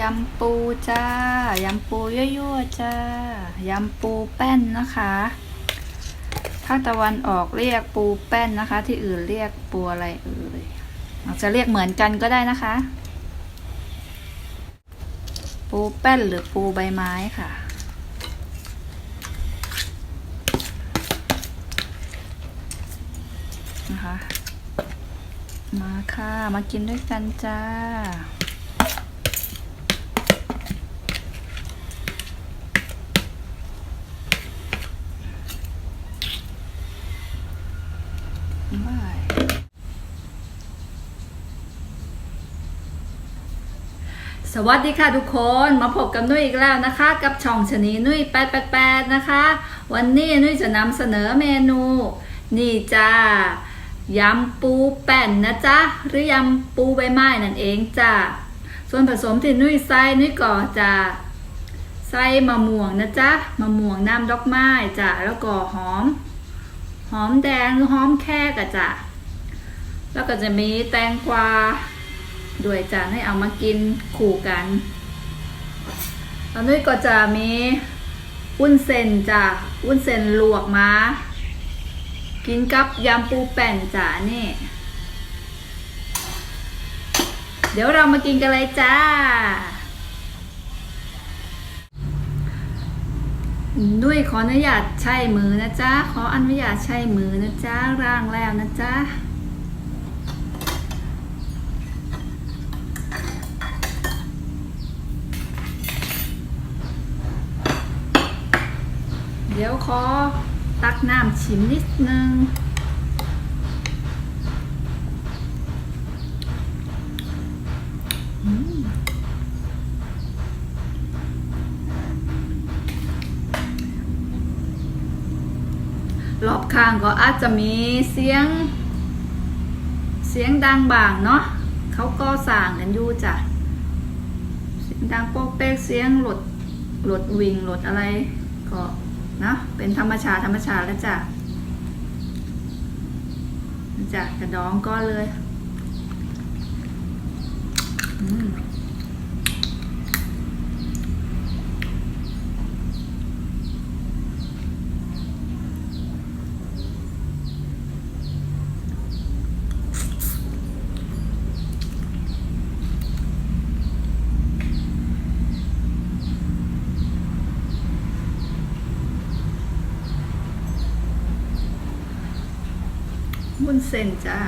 ยำปูจ้า ยำปูยั่วๆจ้า ยำปูแป้นนะคะ ภาคตะวันออกเรียกปูแป้นนะคะ ที่อื่นเรียกปูอะไรเอ่ยอาจจะเรียกเหมือนกันก็ได้นะคะ ปูแป้นหรือปูใบไม้ค่ะนะคะมาค่ะ มากินด้วยกันจ้า บาย สวัสดีค่ะทุกคนมาพบกับนุ้ยอีกแล้วนะคะ กับช่องชนีนุ้ย888นะคะ วันนี้นุ้ยจะนำเสนอเมนู นี่จ้ายำปูแป้นนะจ๊ะหรือยำปูใบไม้นั่นเองจ้าส่วนผสมที่นุ้ยใส่นุ้ยก็จะใส่มะม่วงนะจ๊ะมะม่วงน้ำดอกไม้จ้ะแล้วก็หอม หอมแดงหรือหอมแค่กะจ้ะแล้วก็จะมีแตงกวา ด้วยจ้ะให้เอามากินคู่กันแล้วนุ้ยก็จะมีวุ้นเส้นจ้ะวุ้นเส้นลวกมากินกับยำปูแป้นจ้ะนี่ เดี๋ยวเรามากินกันเลยจ้าด้วยขออนุญาตใช้มือนะจ๊ะ ขออนุญาตใช้มือนะจ๊ะ ร่างแล้วนะจ๊ะ ดี๋ยวขอตักน้ำชิมนิดนึง รอบข้างก็อาจจะมีเสียง เสียงดังบางเนาะเขาก็สั่งกันอยู่จ้ะเสียงดังโป๊กเป๊กเสียงรถรถวิ่งรถอะไรก็ นะเป็นธรรมชาติธรรมชาติแล้วจ้ะจ้ะกระดองก้อนเลย อืม วุ้นเส้นจ้า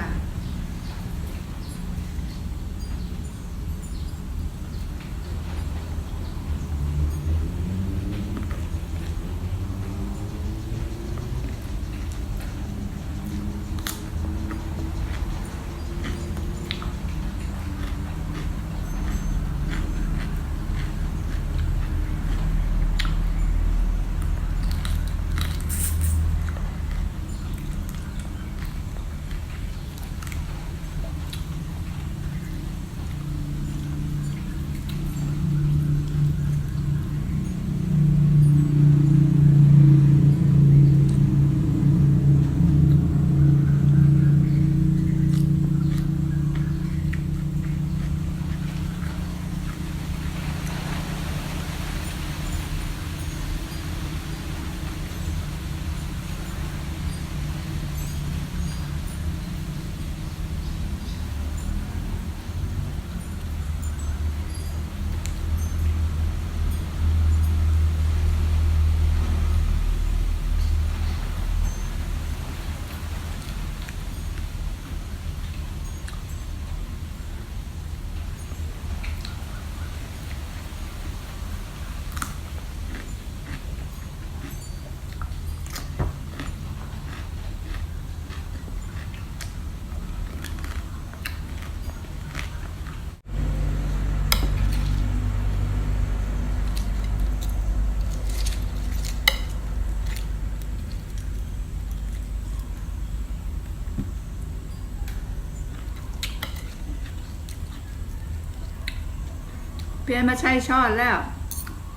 เปลี่ยนมาใช้ช้อนแล้ว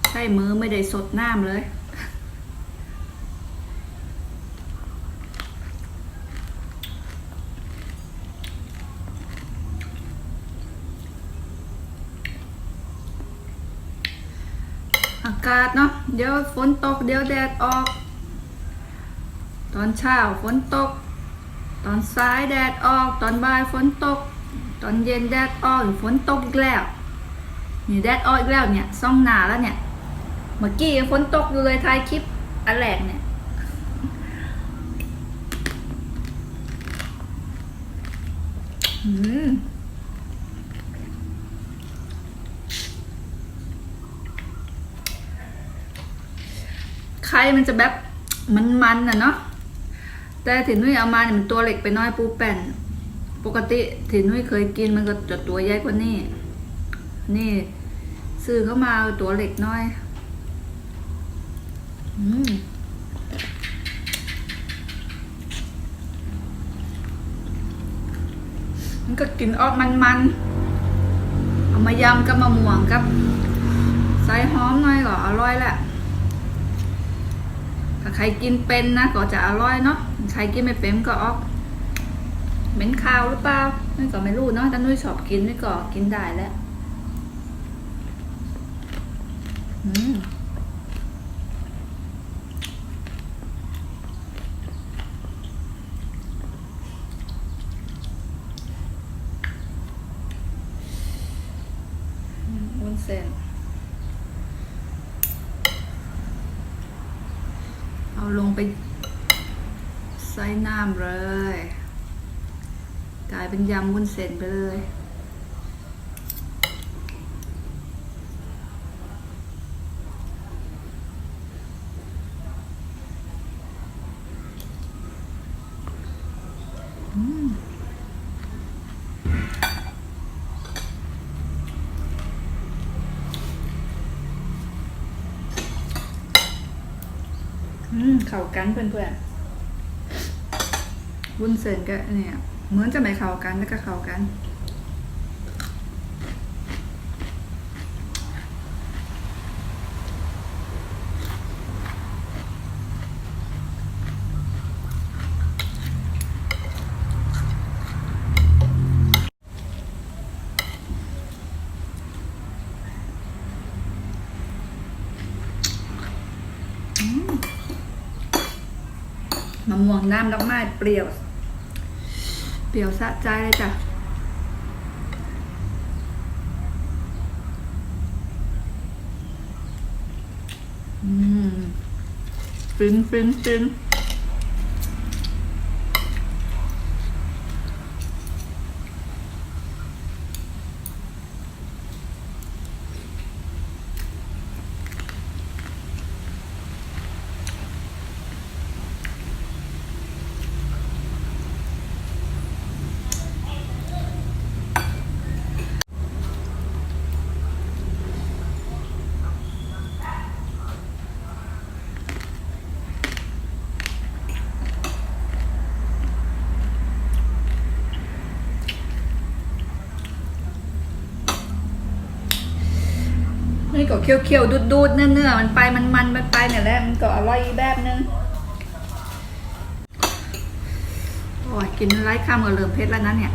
ใช้มือไม่ได้สดน้ำเลยอากาศเนาะเดี๋ยวฝนตก เดี๋ยวแดดออก ตอนเช้าฝนตก ตอนสายแดดออก ตอนบ่ายฝนตก ตอนเย็นแดดออกฝนตกอีกแล้ว นี่แดดออกอีกแล้วเนี่ยซ่องนาแล้วเนี่ย เมื่อกี้ฝนตกอยู่เลยท้ายคลิปอันแรกเนี่ยอืมไข่มันจะแบบมันๆน่ะเนาะแต่ถิ่นนุ้ยเอามาเนี่ยมันตัวเล็กไปน้อยปูแป่นปกติถิ่นนุ้ยเคยกินมันก็จะตัวใหญ่กว่านี่นี่ ซื้อเข้ามาตัวเล็กน้อย อืมมันก็กินออกมันๆ เอามายำกับมะม่วงกับใส่หอมหน่อยก็อร่อยแหละ ถ้าใครกินเป็นนะก็จะอร่อยเนาะ ใครกินไม่เป็นก็ออก เหม็นคาวหรือเปล่านี่ก็ไม่รู้เนาะแต่นุ้ยชอบกินนี่ก็กินได้แหล้วอืม วุ้นเส้น เอาลงไปใส่น้ำเลย กลายเป็นยำวุ้นเส้นไปเลย อืม อืม เข้ากันเพื่อนๆวุ้นเส้นก็เนี่ยเหมือนจะไม่เข้ากันแล้วก็เข้ากัน มะม่วงน้ำดอกไม้เปรี้ยว เปรี้ยวสะใจเลยจ้ะอืมฟินฟินฟิน เคี้ยวๆดูดๆเนื้อๆมันไปมันมันมันไปเนี่ยแหละมันก็อร่อยแบบนึงโอ้ยกินไร้ข้ามก็เริ่มเผ็ดแล้วนะเนี่ย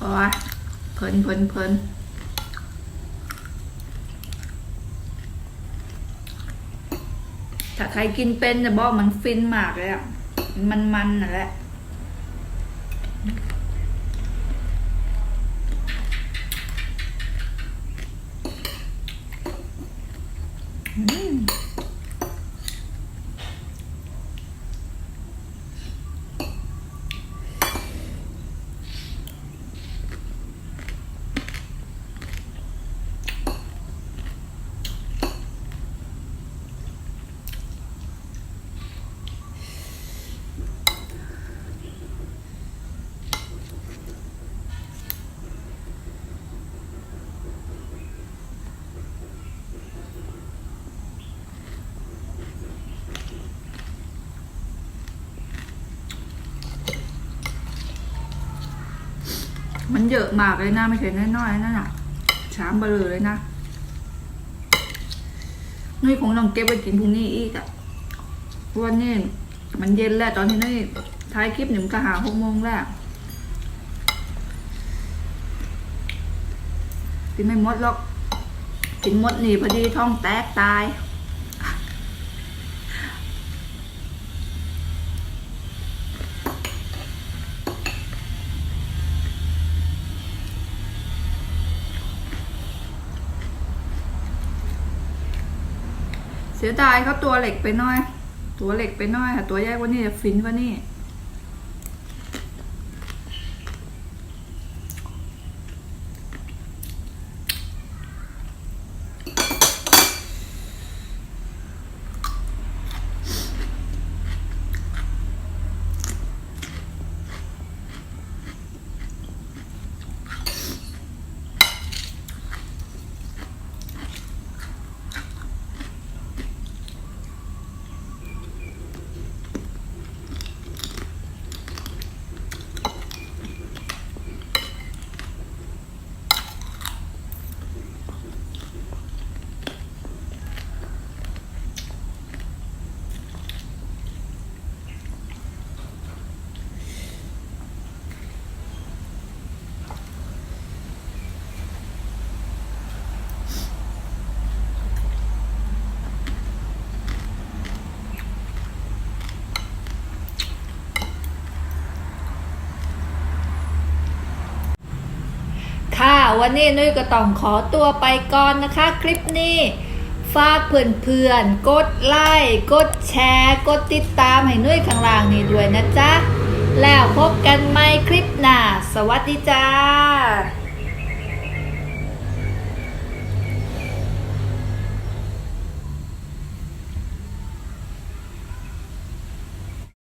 โอ้ยเพลินเพลินเพลินถ้าใครกินเป็นจะบอกมันฟินมากเลยอะ มันมันน่ะแหละอืม เยอะมากเลยนะไม่ใช่น้อยๆนั่นน่ะชามเบลอเลยนะนุ้ยคงต้องเก็บไว้กินพรุ่งนี้อีกอะเพราะวันนี้มันเย็นแล้วตอนที่นุ้ยท้ายคลิปหนึ่งก็หาหกโมงแล้วกินไม่หมดหรอกกินหมดนี่พอดีท้องแตกตาย เสียดายเขาตัวเหล็กไปหน่อย ตัวเหล็กไปหน่อยค่ะ ตัวใหญ่กว่านี้จะฟินกว่านี้ ค่ะ วันนี้นุ้ยก็ต้องขอตัวไปก่อนนะคะ คลิปนี้ฝากเพื่อนๆ กดไลค์กดแชร์ กดติดตามให้นุ้ยข้างล่างนี้ด้วยนะจ๊ะ แล้วพบกันใหม่คลิปหน้า สวัสดีจ้า